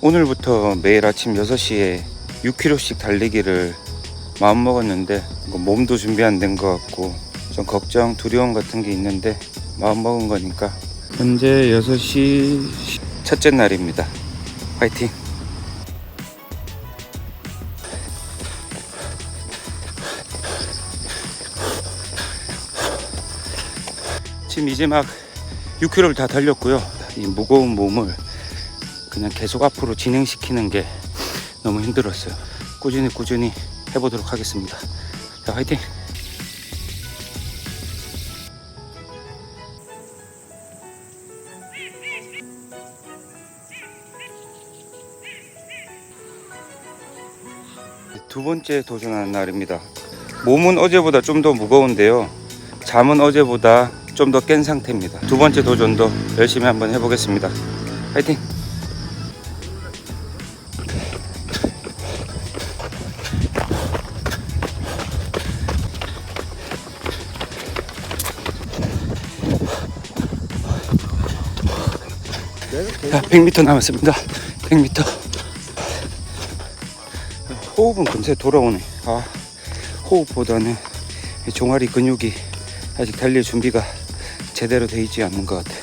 오늘부터 매일 아침 6시에 6km씩 달리기를 마음먹었는데 뭐 몸도 준비 안 된 것 같고 좀 걱정 두려움 같은 게 있는데 마음먹은 거니까 현재 6시 첫째 날입니다. 화이팅! 지금 이제 막 6km를 다 달렸고요. 이 무거운 몸을 그냥 계속 앞으로 진행시키는 게 너무 힘들었어요. 꾸준히 꾸준히 해보도록 하겠습니다. 자, 화이팅! 두 번째 도전하는 날입니다. 몸은 어제보다 좀 더 무거운데요. 잠은 어제보다 좀 더 깬 상태입니다. 두 번째 도전도 열심히 한번 해보겠습니다. 화이팅! 자, 100m 남았습니다. 100m. 호흡은 금세 돌아오네. 아, 호흡보다는 이 종아리 근육이 아직 달릴 준비가 제대로 돼 있지 않는 것 같아.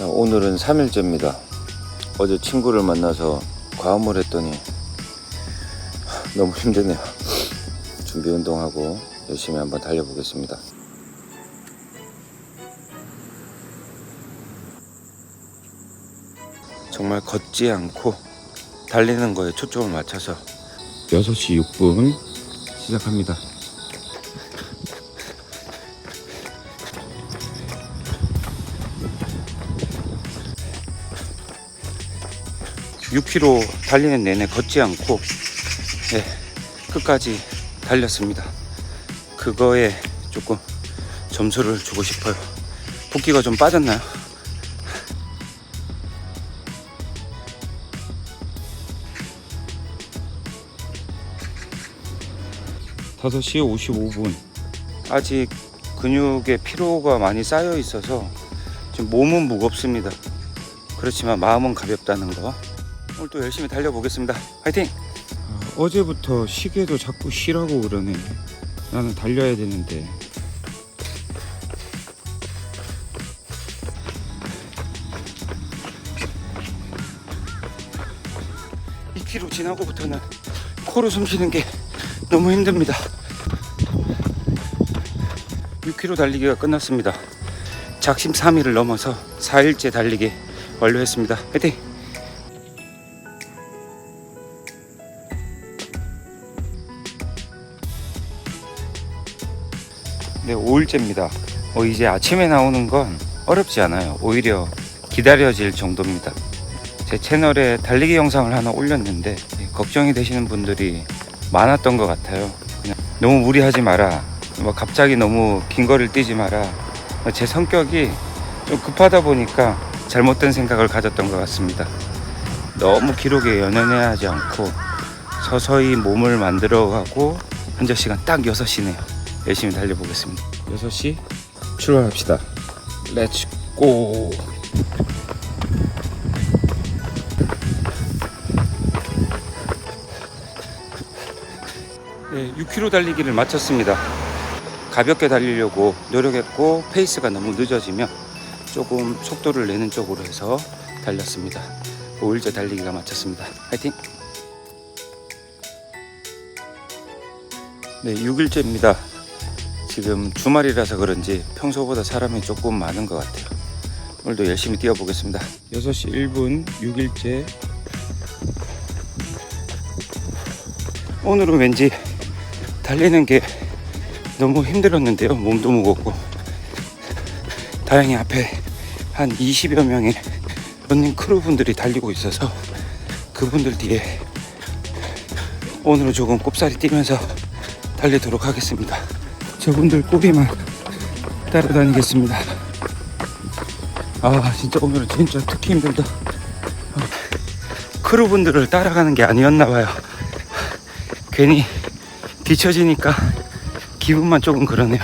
야, 오늘은 3일째입니다. 어제 친구를 만나서 과음을 했더니 하, 너무 힘드네요. 준비 운동하고 열심히 한번 달려보겠습니다. 정말 걷지 않고 달리는 거에 초점을 맞춰서 6시 6분 시작합니다. (6km) 달리는 내내 걷지 않고 네, 끝까지 달렸습니다 그거에 조금 점수를 주고 싶어요 붓기가 좀 빠졌나요? 5시 55분. 아직 근육에 피로가 많이 쌓여 있어서 지금 몸은 무겁습니다. 그렇지만 마음은 가볍다는 거. 오늘 또 열심히 달려보겠습니다. 화이팅! 어제부터 시계도 자꾸 쉬라고 그러네. 나는 달려야 되는데. 이 k 로 지나고부터는 코로 숨 쉬는 게 너무 힘듭니다. 6km 달리기가 끝났습니다. 작심 3일을 넘어서 4일째 달리기 완료했습니다. 화이팅! 네, 5일째입니다. 어, 이제 아침에 나오는 건 어렵지 않아요. 오히려 기다려질 정도입니다. 제 채널에 달리기 영상을 하나 올렸는데 걱정이 되시는 분들이 많았던 것 같아요. 그냥 너무 무리하지 마라. 뭐 갑자기 너무 긴 거리를 뛰지 마라. 제 성격이 좀 급하다 보니까 잘못된 생각을 가졌던 것 같습니다. 너무 기록에 연연해야 하지 않고 서서히 몸을 만들어가고 현재 시간 딱 6시네요. 열심히 달려보겠습니다. 6시 출발합시다. 렛츠 고! 네, 6km 달리기를 마쳤습니다. 가볍게 달리려고 노력했고 페이스가 너무 늦어지면 조금 속도를 내는 쪽으로 해서 달렸습니다. 5일째 달리기가 마쳤습니다. 화이팅! 네, 6일째입니다. 지금 주말이라서 그런지 평소보다 사람이 조금 많은 것 같아요. 오늘도 열심히 뛰어보겠습니다. 6시 1분 6일째. 오늘은 왠지 달리는 게 너무 힘들었는데요. 몸도 무겁고. 다행히 앞에 한 20여 명의 런닝 크루 분들이 달리고 있어서 그분들 뒤에 오늘은 조금 꼽살이 뛰면서 달리도록 하겠습니다. 저분들 꼬비만 따라다니겠습니다. 아 진짜 오늘은 진짜 특히 힘들다. 아, 크루 분들을 따라가는 게 아니었나 봐요. 괜히 뒤처지니까 기분만 조금 그러네요.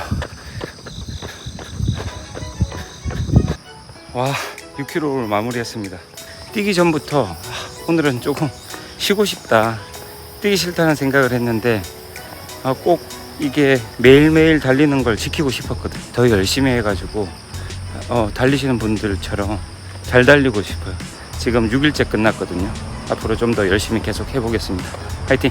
와 6km를 마무리했습니다. 뛰기 전부터 아, 오늘은 조금 쉬고 싶다 뛰기 싫다는 생각을 했는데 아, 꼭 이게 매일매일 달리는 걸 지키고 싶었거든 더 열심히 해가지고 어, 달리시는 분들처럼 잘 달리고 싶어요. 지금 6일째 끝났거든요. 앞으로 좀 더 열심히 계속 해보겠습니다. 화이팅